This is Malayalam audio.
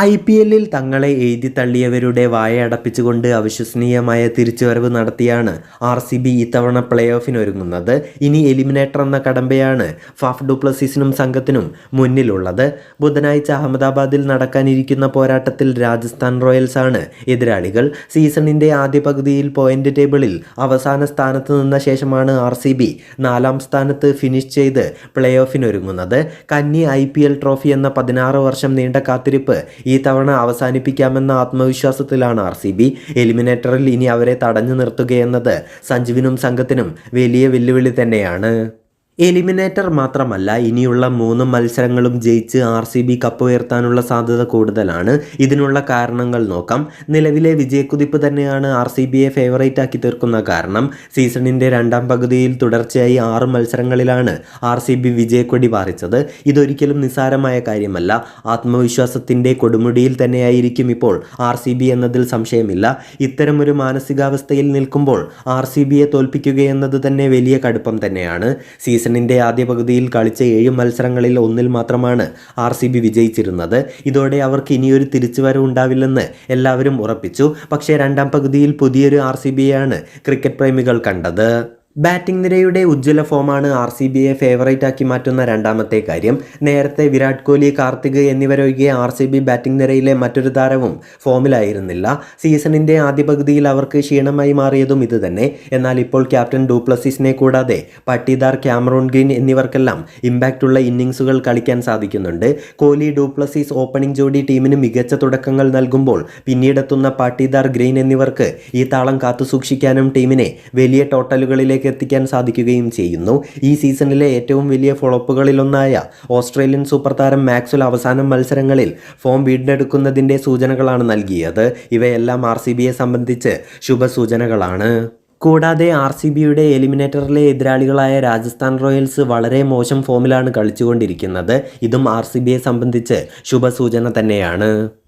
ഐ പി എല്ലിൽ തങ്ങളെ എഴുതി തള്ളിയവരുടെ വായ അടപ്പിച്ചുകൊണ്ട് അവിശ്വസനീയമായ തിരിച്ചുവരവ് നടത്തിയാണ് ആർ സി ബി ഇത്തവണ പ്ലേ ഓഫിനൊരുങ്ങുന്നത് ഇനി എലിമിനേറ്റർ എന്ന കടമ്പയാണ് ഫാഫ് ഡുപ്ലസീസിനും സംഘത്തിനും മുന്നിലുള്ളത്. ബുധനാഴ്ച അഹമ്മദാബാദിൽ നടക്കാനിരിക്കുന്ന പോരാട്ടത്തിൽ രാജസ്ഥാൻ റോയൽസ് ആണ് എതിരാളികൾ. സീസണിന്റെ ആദ്യ പകുതിയിൽ പോയിന്റ് ടേബിളിൽ അവസാന സ്ഥാനത്ത് നിന്ന ശേഷമാണ് ആർ സി ബി നാലാം സ്ഥാനത്ത് ഫിനിഷ് ചെയ്ത് പ്ലേ ഓഫിനൊരുങ്ങുന്നത് കന്നി ഐ പി എൽ ട്രോഫി എന്ന പതിനാറ് വർഷം നീണ്ട കാത്തിരിപ്പ് ഈ തവണ അവസാനിപ്പിക്കാമെന്ന ആത്മവിശ്വാസത്തിലാണ് ആർ സി ബി. എലിമിനേറ്ററിൽ ഇനി അവരെ തടഞ്ഞു നിർത്തുകയെന്നത് സഞ്ജുവിനും സംഘത്തിനും വലിയ വെല്ലുവിളി തന്നെയാണ്. എലിമിനേറ്റർ മാത്രമല്ല ഇനിയുള്ള മൂന്ന് മത്സരങ്ങളും ജയിച്ച് ആർ സി ബി കപ്പ് ഉയർത്താനുള്ള സാധ്യത കൂടുതലാണ്. ഇതിനുള്ള കാരണങ്ങൾ നോക്കാം. നിലവിലെ വിജയക്കുതിപ്പ് തന്നെയാണ് ആർ സി ബിയെ ഫേവറേറ്റ് ആക്കി തീർക്കുന്ന കാരണം. സീസണിന്റെ രണ്ടാം പകുതിയിൽ തുടർച്ചയായി ആറ് മത്സരങ്ങളിലാണ് ആർ സി ബി വിജയക്കൊടി പാറിച്ചത്. ഇതൊരിക്കലും നിസ്സാരമായ കാര്യമല്ല. ആത്മവിശ്വാസത്തിന്റെ കൊടുമുടിയിൽ തന്നെയായിരിക്കും ഇപ്പോൾ ആർ സി ബി എന്നതിൽ സംശയമില്ല. ഇത്തരമൊരു മാനസികാവസ്ഥയിൽ നിൽക്കുമ്പോൾ ആർ സി ബിയെ തോൽപ്പിക്കുകയെന്നത് തന്നെ വലിയ കടുപ്പം തന്നെയാണ്. സീസണിന്റെ ആദ്യ പകുതിയിൽ കളിച്ച ഏഴ് മത്സരങ്ങളിൽ ഒന്നിൽ മാത്രമാണ് ആർ സി ബി വിജയിച്ചിരുന്നത്. ഇതോടെ അവർക്ക് ഇനിയൊരു തിരിച്ചുവരവ് ഉണ്ടാവില്ലെന്ന് എല്ലാവരും ഉറപ്പിച്ചു. പക്ഷേ രണ്ടാം പകുതിയിൽ പുതിയൊരു ആർ സി ബിയാണ് ക്രിക്കറ്റ് പ്രേമികൾ കണ്ടത്. ബാറ്റിംഗ് നിരയുടെ ഉജ്ജ്വല ഫോമാണ് ആർ സി ബിയെ ഫേവറേറ്റ് ആക്കി മാറ്റുന്ന രണ്ടാമത്തെ കാര്യം. നേരത്തെ വിരാട് കോഹ്ലി കാർത്തിക് എന്നിവരൊഴികെ ആർ സി ബി ബാറ്റിംഗ് നിരയിലെ മറ്റൊരു താരവും ഫോമിലായിരുന്നില്ല. സീസണിന്റെ ആദ്യ പകുതിയിൽ അവർക്ക് ക്ഷീണമായി മാറിയതും ഇതുതന്നെ. എന്നാൽ ഇപ്പോൾ ക്യാപ്റ്റൻ ഡൂപ്ലസിസിനെ കൂടാതെ പട്ടിദാർ ക്യാമറോൺ ഗ്രീൻ എന്നിവർക്കെല്ലാം ഇമ്പാക്റ്റ് ഉള്ള ഇന്നിങ്സുകൾ കളിക്കാൻ സാധിക്കുന്നുണ്ട്. കോഹ്ലി ഡൂപ്ലസിസ് ഓപ്പണിംഗ് ജോഡി ടീമിന് മികച്ച തുടക്കങ്ങൾ നൽകുമ്പോൾ പിന്നീടെത്തുന്ന പട്ടിദാർ ഗ്രീൻ എന്നിവർക്ക് ഈ താളം കാത്തുസൂക്ഷിക്കാനും ടീമിനെ വലിയ ടോട്ടലുകളിലേക്ക് എത്തിക്കാൻ സാധിക്കുകയും ചെയ്യുന്നു. ഈ സീസണിലെ ഏറ്റവും വലിയ ഫ്ലോപ്പുകളിലൊന്നായ ഓസ്ട്രേലിയൻ സൂപ്പർ താരം മാക്സ്വൽ അവസാന മത്സരങ്ങളിൽ ഫോം വീണ്ടെടുക്കുന്നതിന്റെ സൂചനകളാണ് നൽകിയത്. ഇവയെല്ലാം ആർ സി ബിയെ സംബന്ധിച്ച് ശുഭസൂചനകളാണ്. കൂടാതെ ആർ സി ബിയുടെ എലിമിനേറ്ററിലെ എതിരാളികളായ രാജസ്ഥാൻ റോയൽസ് വളരെ മോശം ഫോമിലാണ് കളിച്ചുകൊണ്ടിരിക്കുന്നത്. ഇതും ആർ സി ബിയെ സംബന്ധിച്ച് ശുഭസൂചന തന്നെയാണ്.